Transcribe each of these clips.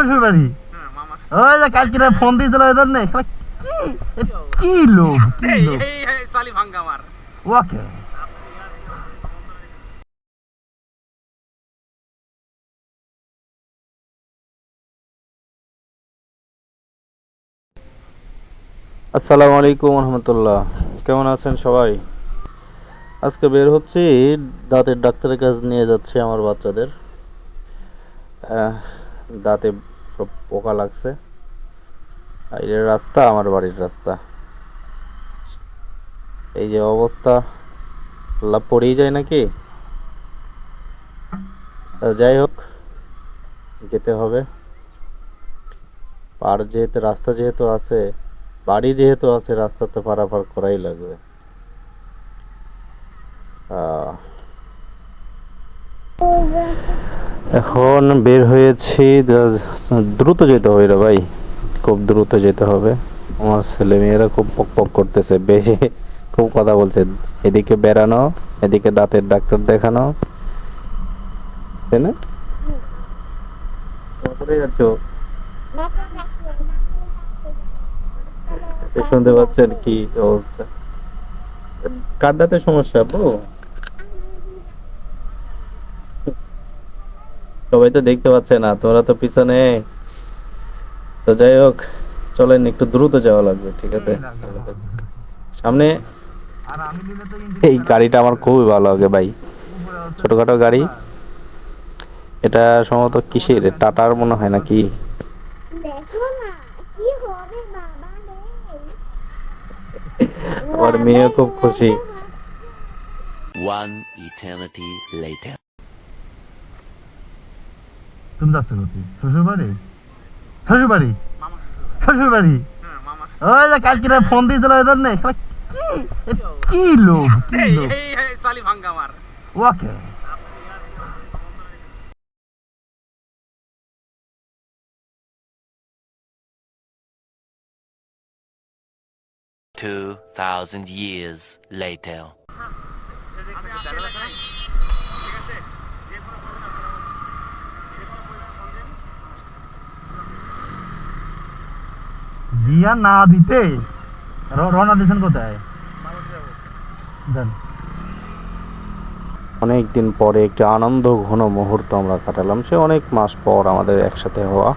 শ্বশুর বাড়ি ওই যে কালকে ফোন দিয়েছিল কি? লোক? কি লোক? এই এই সালি ভাঙ্গা আমার। ওকে। আসসালামু আলাইকুম রহমতুল্লাহ। কেমন আছেন সবাই? আজকে বের হচ্ছি দাঁতের ডাক্তারের কাছে নিয়ে যাচ্ছি আমার বাচ্চাদের। আহ, দাঁতে সব পোকা লাগছে। আর এর রাস্তা আমার বাড়ির রাস্তা। এই যে অবস্থা লাভ পড়েই যায় নাকি? যাই হোক যেতে হবে। পার যেহেতু রাস্তা যেহেতু আছে বাড়ি যেহেতু আছে রাস্তা তো পারাপার করাই লাগবে। আহ, এখন বের হয়েছি দ্রুত যেতে হবে রে ভাই। খুব দ্রুত যেতে হবে। আমার ছেলে মেয়েরা খুব পক পক করতেছে, বেশি খুব কথা বলছে। এদিকে বেড়ানো, এদিকে দাঁতের ডাক্তার দেখানো। শুনতে পাচ্ছেন কি অবস্থা? কার দাঁতে সমস্যা, আপু? সবাই তো দেখতে পাচ্ছে না তোরা তো পিছনে। তো যাই হোক চলেন একটু দ্রুত যাওয়া লাগবে ঠিক আছে? সামনে। আর আমি নিলে তো এই গাড়িটা আমার খুবই ভালো লাগে ভাই। ছোটখাটো গাড়ি। এটা সম্ভবত কিসের? টাটার মনে হয় নাকি? দেখো না কি হবে বাবা রে। আমার মেয়ে খুব খুশি। One eternity later. তুমি যাচ্ছ কোথায় শ্বশুর বাড়ি শ্বশুর বাড়ি মামা শ্বশুর বাড়ি হ্যাঁ মামা ওই যে কালকে ফোন দিয়েছিল ওদের নেই কি? কি লোক? কি লোক? Okay. Two thousand years later. বিয়া না দিতে রওনা দিয়েছেন কোথায়? অনেক দিন পরে একটি আনন্দ ঘন মুহূর্ত আমরা কাটালাম, সে অনেক মাস পর আমাদের একসাথে হওয়া।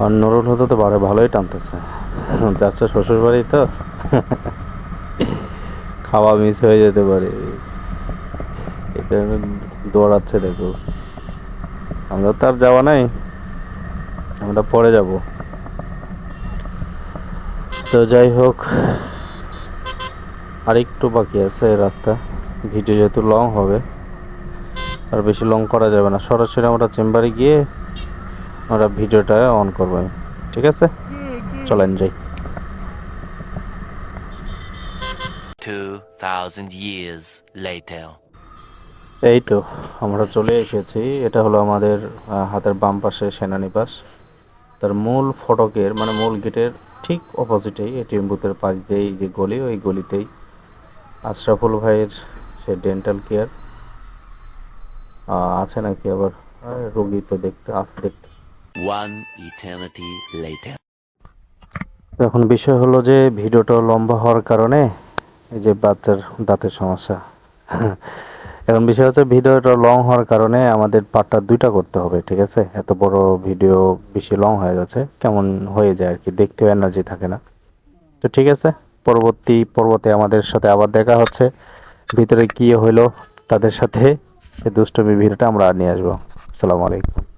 আর নুরুল হতে তো বারে ভালোই টানতেছে। যাচ্ছে শ্বশুর বাড়ি তো? খাওয়া মিস হয়ে যেতে পারে। এটা দৌড়াচ্ছে দেখো। আমরা তো আর যাওয়া নাই, আমরা পরে যাব। তো যাই হোক আর একটু বাকি আছে এই রাস্তা। ভিডিও যেহেতু লং হবে আর বেশি লং করা যাবে না। সরাসরি আমরা চেম্বারে গিয়ে আমরা ভিডিওটা অন করব। ঠিক আছে? চলেন যাই। years later. এই তো আমরা চলে এসেছি। এটা হলো আমাদের হাতের বাম পাশে সেনানিবাস। তার মূল ফটকের মানে মূল গেটের ঠিক অপোজিটেই এটিএম বুথের পাশ দিয়েই যে গলি ওই গলিতেই আশরাফুল ভাইয়ের সে ডেন্টাল কেয়ার আছে নাকি আবার? রোগী তো দেখতে আসতে দেখতে. এখন বিষয় হলো যে ভিডিওটা লম্বা হওয়ার কারণে এই যে বাচ্চার দাঁতের সমস্যা। এখন বিষয় হচ্ছে ভিডিওটা লং হওয়ার কারণে আমাদের পার্টটা দুইটা করতে হবে, ঠিক আছে? এত বড় ভিডিও বেশি লং হয়ে গেছে, কেমন হয়ে যায় আর কি দেখতেও এনার্জি থাকে না। তো ঠিক আছে, পরবর্তী পর্বতে আমাদের সাথে আবার দেখা হচ্ছে, ভিতরে কি হইল তাদের সাথে দুষ্টমি ভিডিওটা আমরা নিয়ে আসব। আসসালামু আলাইকুম।